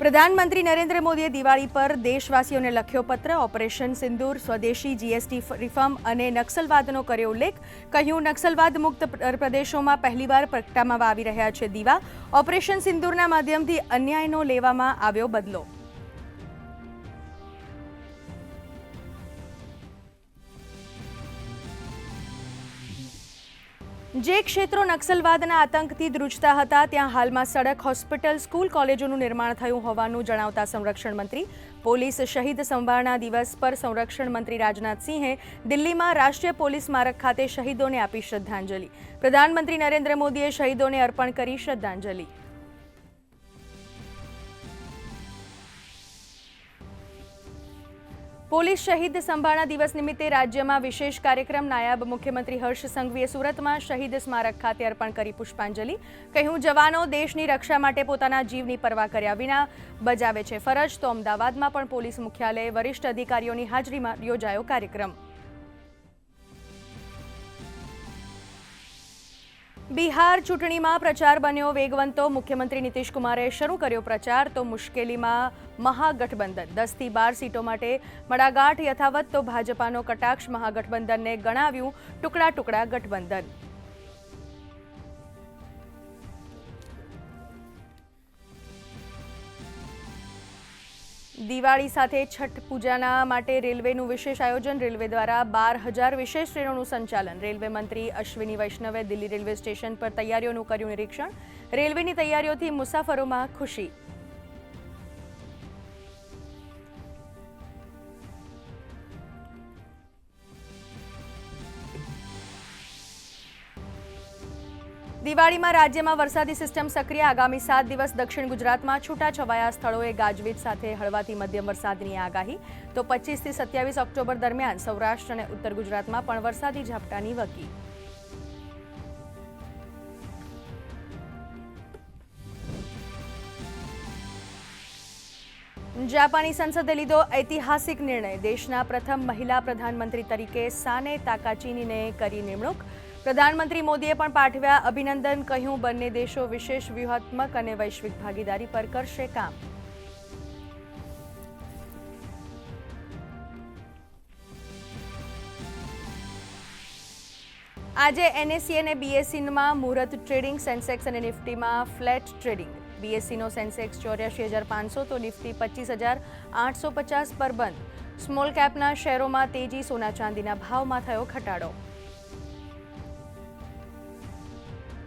પ્રધાનમંત્રી નરેન્દ્ર મોદીએ દિવાળી પર દેશવાસીઓને લખ્યો પત્ર, ઓપરેશન સિંદૂર, સ્વદેશી જીએસટી રિફોર્મ અને નક્સલવાદનો કર્યો ઉલ્લેખ. કહ્યું, નક્સલવાદ મુક્ત પ્રદેશોમાં પહેલીવાર પ્રગટાવવામાં આવી રહ્યા છે દીવા. ઓપરેશન સિંદૂરના માધ્યમથી અન્યાયનો લેવામાં આવ્યો બદલો. જે ક્ષેત્રો નક્સલવાદના આતંકથી ધ્રુજતા હતા, ત્યાં હાલમાં સડક, હોસ્પિટલ, સ્કૂલ, કોલેજોનું નિર્માણ થયું હોવાનું જણાવતા સંરક્ષણ મંત્રી, પોલીસ શહીદ સંભાળના દિવસ પર સંરક્ષણ મંત્રી રાજનાથસિંહે દિલ્હીમાં રાષ્ટ્રીય પોલીસ સ્મારક ખાતે શહીદોને આપી શ્રદ્ધાંજલિ. પ્રધાનમંત્રી નરેન્દ્ર મોદીએ શહીદોને અર્પણ કરી શ્રદ્ધાંજલિ. પોલીસ શહીદ સંભાળના દિવસ નિમિત્તે રાજ્યમાં વિશેષ કાર્યક્રમ નાયબ મુખ્યમંત્રી હર્ષ સંઘવીએ સુરતમાં શહીદ સ્મારક ખાતે અર્પણ કરી પુષ્પાંજલિ. કહ્યું, જવાનો દેશની રક્ષા માટે પોતાના જીવની પરવા કર્યા વિના બજાવે છે ફરજ. તો અમદાવાદમાં પણ પોલીસ મુખ્યાલયે વરિષ્ઠ અધિકારીઓની હાજરીમાં યોજાયો કાર્યક્રમ. બિહાર ચૂંટણીમાં પ્રચાર બન્યો વેગવંતો. મુખ્યમંત્રી નીતિશ કુમારે શરૂ કર્યો પ્રચાર. તો મુશ્કેલીમાં મહાગઠબંધન. દસથી બાર સીટો માટે મડાગાંઠ યથાવત તો ભાજપાનો કટાક્ષ મહાગઠબંધનને ગણાવ્યું ટુકડા ટુકડા ગઠબંધન. દિવાળી સાથે છઠ પૂજાના માટે રેલવેનું વિશેષ આયોજન. રેલવે દ્વારા બાર હજાર વિશેષ ટ્રેનોનું સંચાલન. રેલવે મંત્રી અશ્વિની વૈષ્ણવે દિલ્હી રેલવે સ્ટેશન પર તૈયારીઓનું કર્યું નિરીક્ષણ. રેલવેની તૈયારીઓથી મુસાફરોમાં ખુશી. દિવાળીમાં રાજ્યમાં વરસાદી સિસ્ટમ સક્રિય. આગામી સાત દિવસ દક્ષિણ ગુજરાતમાં છૂટાછવાયા સ્થળોએ ગાજવીજ સાથે હળવાથી મધ્યમ વરસાદની આગાહી. તો પચીસથી સત્યાવીસ ઓક્ટોબર દરમિયાન સૌરાષ્ટ્ર અને ઉત્તર ગુજરાતમાં પણ વરસાદી ઝાપટાની વકી. જાપાની સંસદે લીધો ઐતિહાસિક નિર્ણય. દેશના પ્રથમ મહિલા પ્રધાનમંત્રી તરીકે સાને તાકાચીનીને કરી નિમણૂક. પ્રધાનમંત્રી મોદીએ પણ પાઠવ્યા અભિનંદન, કહ્યું, બંને દેશો વિશેષ વ્યૂહાત્મક અને વૈશ્વિક ભાગીદારી પર કરશે કામ. આજે એનએસસી અને બીએસસીમાં મુહૂર્ત ટ્રેડિંગ સેન્સેક્સ અને નિફ્ટીમાં ફ્લેટ ટ્રેડિંગ બીએસસીનો સેન્સેક્સ ચોર્યાસી હજાર પાંચસો, તો નિફ્ટી પચીસ હજાર આઠસો પચાસ પર બંધ. સ્મોલ કેપના શેરોમાં તેજી સોના ચાંદીના ભાવમાં થયો ઘટાડો.